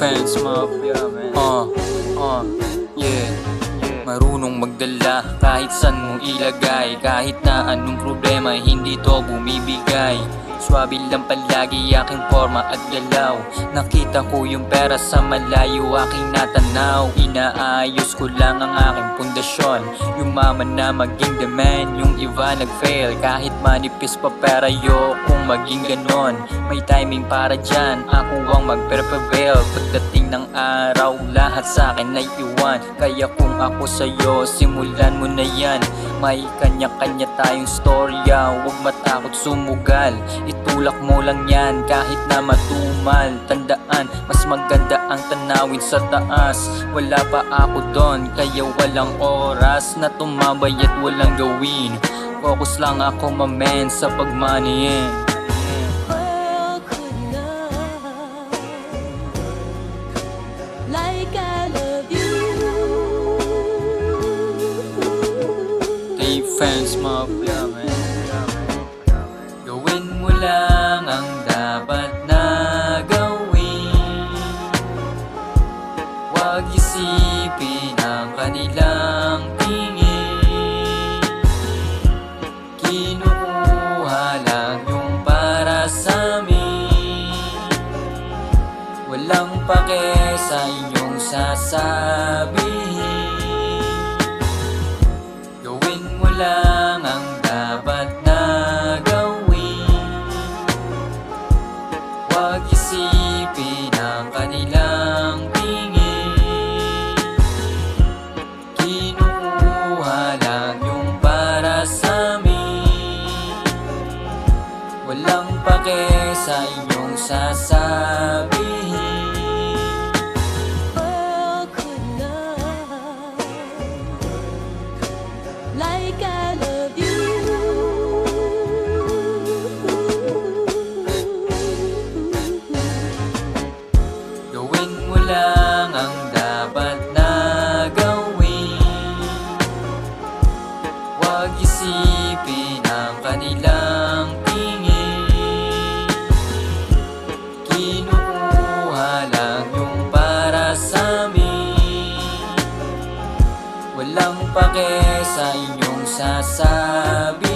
Mafia, man. Uh, uh, yeah. Marunong magdala kahit san mo ilagay. Kahit na anong problema hindi to bumibigay Swabe lang palagi aking forma at galaw. Nakita ko yung pera sa malayo aking natanaw. Inaayos ko lang ang aking pundasyon. Yumaman na maging demand Yung iba nag-fail. Kahit manipis pa pera yo kung maging ganon. May timing para dyan Ako ang magpe-prevail. Pagdating ng araw Lahat sa akin ay iwan Kaya kung ako sa'yo Simulan mo na yan May kanya-kanya tayong storya. Huwag matakot sumugal. Itulak mo lang yan Kahit na matumal. Tandaan Mas maganda ang tanawin sa taas. Wala pa ako doon Kaya walang oras Na tumabay at walang gawin. Focus lang ako mamen Sa pagmanihin Defense Mafia, man. Gawin mo lang ang dapat na gawin. Huwag isipin ang kanilang tingin. Kinukuha lang yung para sa amin. Walang pake sa inyong sasabihin Huwag isipin ang kanilang tingin. Kinukuha lang yung para sa amin. Walang pake sa inyong sasabihin lang ang dapat na gawin. Huwag isipin ang kanilang tingin. Kinukuha lang yung para sa amin. Walang pake sa inyong sasabihin